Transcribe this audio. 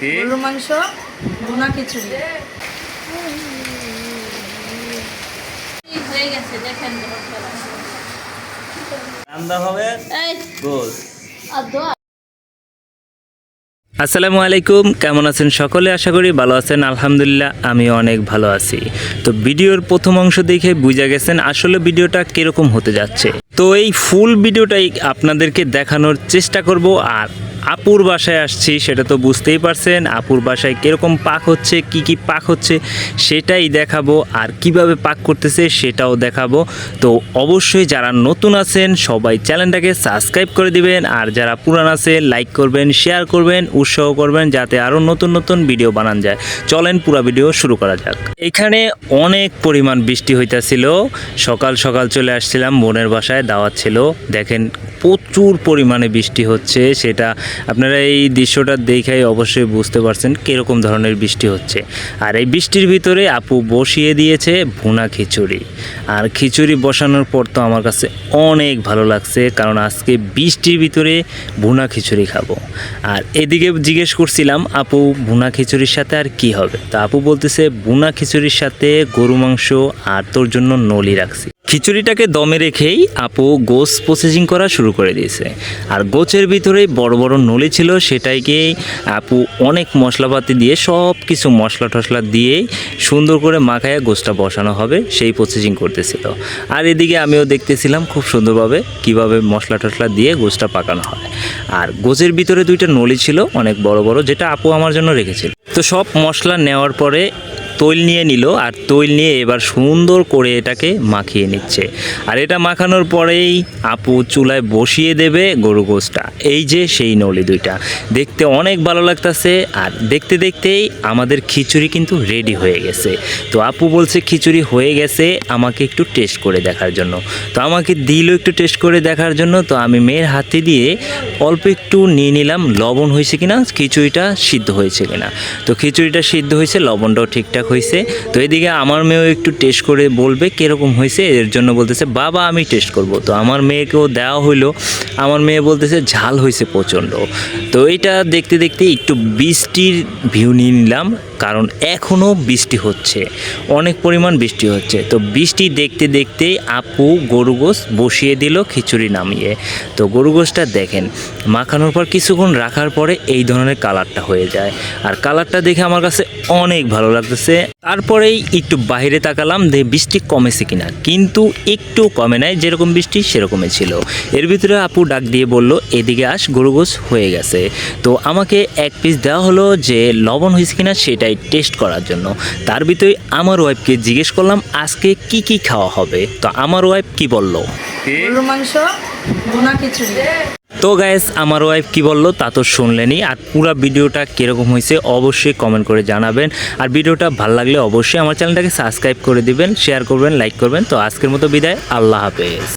গরুর মাংস ভুনা খিচুড়ি। হয়ে গেছে দেখেন রান্না হবে? গোল। আর আসসালামু আলাইকুম কেমন আছেন সকলে? আশা করি ভালো আছেন আলহামদুলিল্লাহ আমি অনেক ভালো আছি। তো ভিডিওর প্রথম অংশ দেখে বুঝা গেছেন আসলে ভিডিওটা কীরকম হতে যাচ্ছে। তো এই ফুল ভিডিওটাই আপনাদেরকে দেখানোর চেষ্টা করব আর আপুর বাসায় আসছি, সেটা তো বুঝতেই পারছেন। আপুর বাসায় কীরকম পাক হচ্ছে, কি কি পাক হচ্ছে, সেটাই দেখাবো। আর কীভাবে পাক করতেছে, সেটাও দেখাবো। তো অবশ্যই যারা নতুন আছেন, সবাই চ্যানেলটাকে সাবস্ক্রাইব করে দিবেন। আর যারা পুরান আছে, লাইক করবেন, শেয়ার করবেন, উৎসাহ করবেন, যাতে আরও নতুন নতুন ভিডিও বানান যায়। চলেন পুরা ভিডিও শুরু করা যাক। এখানে অনেক পরিমাণ বৃষ্টি হইতাছিল। সকাল সকাল চলে আসছিলাম, বোনের বাসায়, দাওয়াত ছিল। দেখেন, প্রচুর পরিমাণে বৃষ্টি হচ্ছে। সেটা আপনারা এই দৃশ্যটা দেখেই অবশ্যই বুঝতে পারছেন কীরকম ধরনের বৃষ্টি হচ্ছে। আর এই বৃষ্টির ভিতরে আপু বসিয়ে দিয়েছে ভুনা খিচুড়ি। আর খিচুড়ি বসানোর পর তো আমার কাছে অনেক ভালো লাগছে, কারণ আজকে বৃষ্টির ভিতরে ভুনা খিচুড়ি খাব। আর এদিকে জিজ্ঞেস করছিলাম, আপু ভুনা খিচুড়ির সাথে আর কি হবে? তা আপু বলতেছে, ভুনা খিচুড়ির সাথে গরু মাংস আর তোর জন্য নলি রাখছি। খিচুড়িটাকে দমে রেখেই আপু গোস প্রসেসিং করা শুরু করে দিয়েছে। আর গোছের ভিতরে বড় বড় নলি ছিল, সেটাইকে আপু অনেক মশলাপাতি দিয়ে সব কিছু মশলা টশলা দিয়ে সুন্দর করে মাখায় গোসটা বসানো হবে, সেই প্রসেসিং করতেছিল। আর এদিকে আমিও দেখতেছিলাম খুব সুন্দরভাবে কীভাবে মশলা টশলা দিয়ে গোসটা পাকানো হয়। আর গোছের ভিতরে দুইটা নলি ছিল, অনেক বড় বড়, যেটা আপু আমার জন্য রেখেছিল। তো সব মশলা নেওয়ার পরে তৈল নিয়ে নিল আর তৈল নিয়ে এবার সুন্দর করে এটাকে মাখিয়ে নিচ্ছে। আর এটা মাখানোর পরেই আপু চুলায় বসিয়ে দেবে গরু গোসটা এই যে সেই নলি দুইটা। দেখতে অনেক ভালো লাগতাছে আর দেখতে দেখতেই আমাদের খিচুড়ি কিন্তু রেডি হয়ে গেছে। তো আপু বলছে খিচুড়ি হয়ে গেছে, আমাকে একটু টেস্ট করে দেখার জন্য। তো আমাকে দিল একটু টেস্ট করে দেখার জন্য। তো আমি মেয়ের হাতে দিয়ে অল্প একটু নিয়ে নিলাম। লবণ হয়েছে কিনা? খিচুড়িটা সিদ্ধ হয়েছে কিনা? তো খিচুড়িটা সিদ্ধ হয়েছে, লবণটাও ঠিকঠাক হয়েছে তো এদিকে আমার মেয়েও একটু টেস্ট করে বলবে কীরকম হয়েছে এর জন্য বলতেছে, বাবা, আমি টেস্ট করব। তো আমার মেয়েকেও দেওয়া হইল। আমার মেয়ে বলতেছে, ঝাল হয়েছে প্রচণ্ড। তো এইটা দেখতে দেখতে একটু বৃষ্টির ভিউ নিয়ে নিলাম, কারণ এখনও বৃষ্টি হচ্ছে। অনেক পরিমাণ বৃষ্টি হচ্ছে। তো বৃষ্টি দেখতে দেখতেই আপু গরু গোস বসিয়ে দিল খিচুড়ি নামিয়ে। তো গরু গোসটা দেখেন, মাখানোর পর কিছুক্ষণ রাখার পরে এই ধরনের কালারটা হয়ে যায়। আর কালারটা দেখে আমার কাছে অনেক ভালো লাগতেছে। তারপরেই একটু বাইরে তাকালাম, যে বৃষ্টি কমেছে কিনা। কিন্তু একটু কমে নাই, যেরকম বৃষ্টি সেরকমই ছিল। এর ভিতরে আপু ডাক দিয়ে বলল, এদিকে আস গরু গোস হয়ে গেছে। তো আমাকে এক পিস দেওয়া হলো যে, লবণ হয়েছে কিনা সেটাই টেস্ট করার জন্য। তার ভিতরে আমার ওয়াইফকে জিজ্ঞেস করলাম, আজকে কি কি খাওয়া হবে? তো আমার ওয়াইফ কি বলল? মাংস খিচুড়ি। তো গ্যাস আমার ওয়াইফ কি বলল তা তো শুনলেনি আর পুরো ভিডিওটা কীরকম হয়েছে অবশ্যই কমেন্ট করে জানাবেন। আর ভিডিওটা ভালো লাগলে অবশ্যই আমার চ্যানেলটাকে সাবস্ক্রাইব করে দিবেন শেয়ার করবেন লাইক করবেন। তো আজকের মতো বিদায়, আল্লাহ হাফেজ।